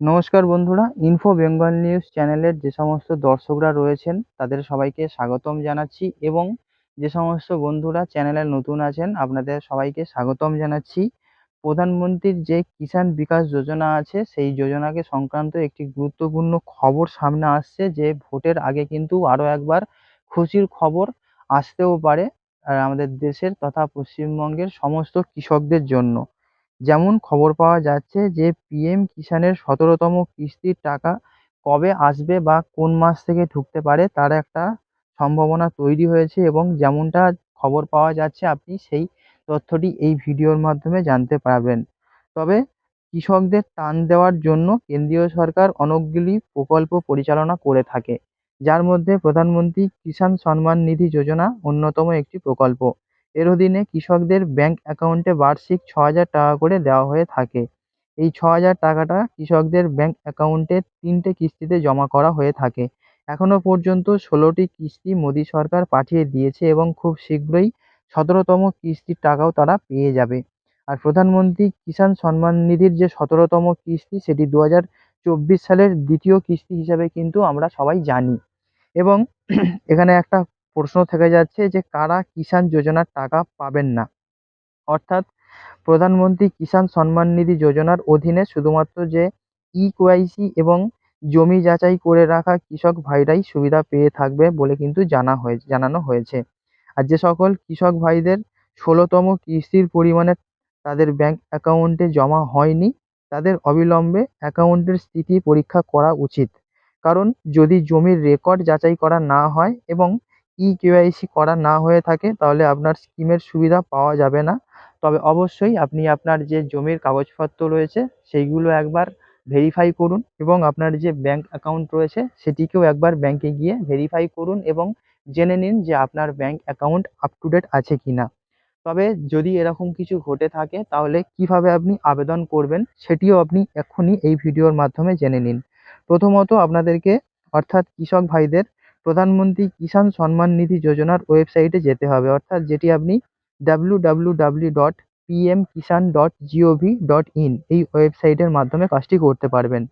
নমস্কার বন্ধুরা info Bengal news চ্যানেলের যে সমস্ত দর্শকরা রয়েছেন, তাদের সবাইকে স্বাগতম জানাচ্ছি এবং যে সমস্ত বন্ধুরা চ্যানেলে নতুন আছেন, আপনাদের সবাইকে স্বাগতম জানাচ্ছি। প্রধানমন্ত্রীর যে কিষাণ বিকাশ যোজনা আছে, সেই যোজনাকে সংক্রান্ত একটি গুরুত্বপূর্ণ খবর সামনে আসছে যে ভোটের আগে কিন্তু আরও একবার খুশির খবর আসতেও পারে আমাদের দেশের তথা পশ্চিমবঙ্গের সমস্ত কৃষকদের জন্য। যেমন খবর পাওয়া যাচ্ছে যে পিএম কিষাণের সতেরোতম কিস্তির টাকা কবে আসবে বা কোন মাস থেকে ঢুকতে পারে তার একটা সম্ভাবনা তৈরি হয়েছে এবং যেমনটা খবর পাওয়া যাচ্ছে আপনি সেই তথ্যটি এই ভিডিওর মাধ্যমে জানতে পারবেন। তবে কৃষকদের টান দেওয়ার জন্য কেন্দ্রীয় সরকার অনেকগুলি প্রকল্প পরিচালনা করে থাকে, যার মধ্যে প্রধানমন্ত্রী কিষাণ সম্মান নিধি যোজনা অন্যতম একটি প্রকল্প। এর অধীনে কৃষকদের ব্যাংক অ্যাকাউন্টে বার্ষিক ছ হাজার টাকা করে দেওয়া হয়ে থাকে। এই ছ হাজার টাকাটা কৃষকদের ব্যাংক অ্যাকাউন্টে তিনটে কিস্তিতে জমা করা হয়ে থাকে। এখনও পর্যন্ত ষোলোটি কিস্তি মোদী সরকার পাঠিয়ে দিয়েছে এবং খুব শীঘ্রই সতেরোতম কিস্তির টাকাও তারা পেয়ে যাবে। আর প্রধানমন্ত্রী কিষাণ সম্মান নিধির যে সতেরোতম কিস্তি, সেটি দু হাজার চব্বিশ সালের দ্বিতীয় কিস্তি হিসাবে কিন্তু আমরা সবাই জানি। এবং এখানে একটা প্রশ্ন থেকে যাচ্ছে যে, কারা কিষাণ যোজনার টাকা পাবেন না? অর্থাৎ প্রধানমন্ত্রী কিষাণ সম্মান নিধি যোজনার অধীনে শুধুমাত্র যে ই কেওয়াইসি এবং জমি যাচাই করে রাখা কৃষক ভাইরাই সুবিধা পেয়ে থাকবে বলে কিন্তু জানা হয়ে, জানানো হয়েছে। আর যে সকল কৃষক ভাইদের ষোলোতম কিস্তির পরিমাণে তাদের ব্যাংক অ্যাকাউন্টে জমা হয়নি, তাদের অবিলম্বে অ্যাকাউন্টের স্থিতি পরীক্ষা করা উচিত। কারণ যদি জমির রেকর্ড যাচাই করা না হয় এবং ই কেওয়াইসি করা না হয়ে থাকে, তাহলে আপনার স্কিমের সুবিধা পাওয়া যাবে না। তবে অবশ্যই আপনি আপনার যে জমির কাগজপত্র রয়েছে, সেইগুলো একবার ভেরিফাই করুন এবং আপনার যে ব্যাংক অ্যাকাউন্ট রয়েছে, সেটিকেও একবার ব্যাংকে গিয়ে ভেরিফাই করুন এবং জেনে নিন যে আপনার bank account up to date আছে কি না তবে যদি এরকম কিছু ঘটে থাকে, তাহলে কীভাবে আপনি আবেদন করবেন, সেটিও আপনি এক্ষুনি এই ভিডিওর মাধ্যমে জেনে নিন। প্রথমত আপনাদেরকে, অর্থাৎ কৃষক ভাইদের প্রধানমন্ত্রী কিষাণ সম্মান নিধি যোজনার ওয়েবসাইটে যেতে হবে। অর্থাৎ যেটি আপনি W dot Kisan dot G O V dot in এই ওয়েবসাইটের মাধ্যমে কাজটি করতে পারবেন।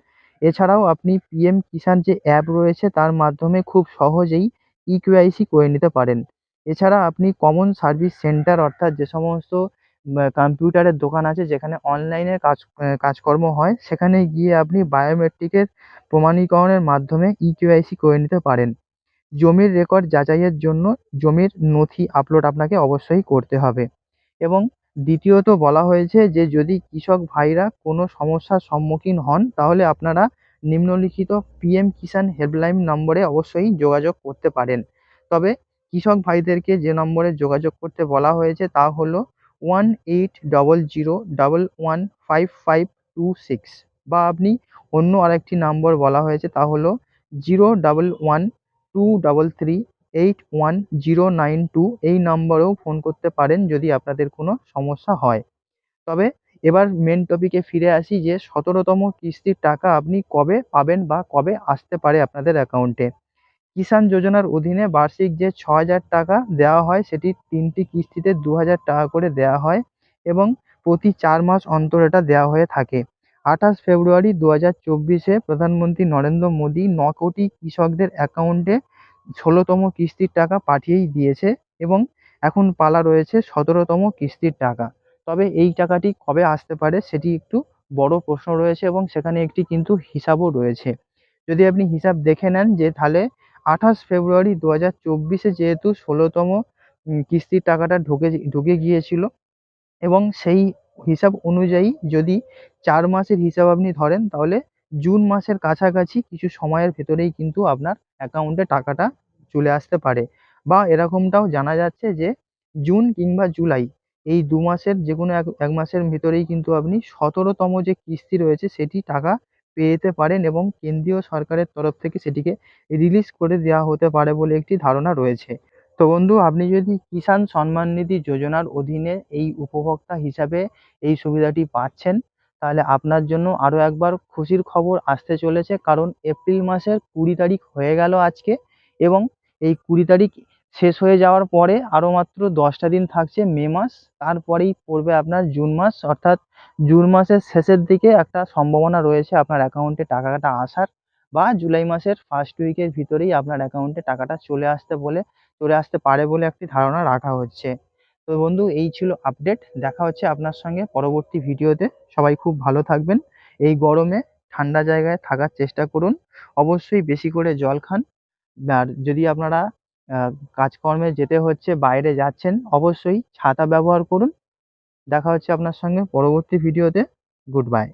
এছাড়াও আপনি পিএম কিষাণ যে অ্যাপ রয়েছে তার মাধ্যমে খুব সহজেই ইকেওয়াইসি করে নিতে পারেন। এছাড়া আপনি কমন সার্ভিস সেন্টার অর্থাৎ যে সমস্ত কম্পিউটারের দোকান আছে যেখানে অনলাইনে কাজ কাজকর্ম হয়, সেখানে গিয়ে আপনি বায়োমেট্রিকের প্রমাণীকরণের মাধ্যমে ইকেওয়াইসি করে নিতে পারেন। জমির রেকর্ড যাচাইয়ের জন্য জমির নথি আপলোড আপনাকে অবশ্যই করতে হবে। এবং দ্বিতীয়ত বলা হয়েছে যে, যদি কৃষক ভাইরা কোনো সমস্যার সম্মুখীন হন, তাহলে আপনারা নিম্নলিখিত পিএম কিষাণ হেল্পলাইন নম্বরে অবশ্যই যোগাযোগ করতে পারেন। তবে কৃষক ভাইদেরকে যে নম্বরে যোগাযোগ করতে বলা হয়েছে, তা হলো one eight double zero double one five five two six বা আপনি অন্য আরেকটি নম্বর বলা হয়েছে, তা হলো zero double one two double three eight one zero nine two এই নম্বরেও ফোন করতে পারেন যদি আপনাদের কোনো সমস্যা হয়। তবে এবার মেন টপিকে ফিরে আসি যে সতেরোতম কিস্তির টাকা আপনি কবে পাবেন বা কবে আসতে পারে আপনাদের অ্যাকাউন্টে কিষাণ যোজনার অধীনে বার্ষিক যে ছ হাজার টাকা দেওয়া হয় সেটি তিনটি কিস্তিতে দু হাজার টাকা করে দেওয়া হয় এবং প্রতি চার মাস অন্তর এটা দেওয়া হয়ে থাকে। আঠাশ ফেব্রুয়ারি দু হাজার চব্বিশে প্রধানমন্ত্রী নরেন্দ্র মোদী ন কোটি কৃষকদের অ্যাকাউন্টে ষোলোতম কিস্তির টাকা পাঠিয়েই দিয়েছে এবং এখন পালা রয়েছে সতেরোতম কিস্তির টাকা। তবে এই টাকাটি কবে আসতে পারে সেটি একটু বড় প্রশ্ন রয়েছে এবং সেখানে একটি কিন্তু হিসাবও রয়েছে। যদি আপনি হিসাব দেখে নেন যে তাহলে আঠাশ ফেব্রুয়ারি দু হাজার চব্বিশে যেহেতু ষোলোতম কিস্তির টাকাটা ঢুকে ঢুকে গিয়েছিল এবং সেই হিসাব অনুযায়ী যদি চার মাসের হিসাব আপনি ধরেন, তাহলে জুন মাসের কাছাকাছি কিছু সময়ের ভেতরেই কিন্তু আপনার অ্যাকাউন্টে টাকাটা চলে আসতে পারে। বা এরকমটাও জানা যাচ্ছে যে, জুন কিংবা জুলাই এই দু মাসের যে কোনো এক এক মাসের ভিতরেই কিন্তু আপনি সতেরোতম যে কিস্তি রয়েছে, সেটি টাকা পেয়ে যেতে পারেন এবং কেন্দ্রীয় সরকারের তরফ থেকে সেটিকে রিলিজ করে দেওয়া হতে পারে বলে একটি ধারণা রয়েছে। তো বন্ধু, আপনি যদি কিষাণ সম্মান নিধি যোজনার অধীনে এই উপভোক্তা হিসাবে এই সুবিধাটি পাচ্ছেন, তাহলে আপনার জন্য আরও একবার খুশির খবর আসতে চলেছে। কারণ এপ্রিল মাসের কুড়ি তারিখ হয়ে গেল আজকে এবং এই কুড়ি তারিখ শেষ হয়ে যাওয়ার পরে আরও মাত্র দশটা দিন থাকছে মে মাস। তারপরেই পড়বে আপনার জুন মাস, অর্থাৎ জুন মাসের শেষের দিকে একটা সম্ভাবনা রয়েছে আপনার অ্যাকাউন্টে টাকাটা আসার বা জুলাই মাসের ফার্স্ট উইকের ভিতরেই আপনার অ্যাকাউন্টে টাকাটা চলে আসতে বলে চলে আসতে পারে বলে একটি ধারণা রাখা হচ্ছে। তো বন্ধু, এই ছিল আপডেট দেখা হচ্ছে আপনার সঙ্গে পরবর্তী ভিডিওতে। সবাই খুব ভালো থাকবেন। এই গরমে ঠান্ডা জায়গায় থাকার চেষ্টা করুন। অবশ্যই বেশি করে জল খান। আর যদি আপনারা কাজকর্মে যেতে হচ্ছে, বাইরে যাচ্ছেন, অবশ্যই ছাতা ব্যবহার করুন। দেখা হচ্ছে আপনার সঙ্গে পরবর্তী ভিডিওতে। Good bye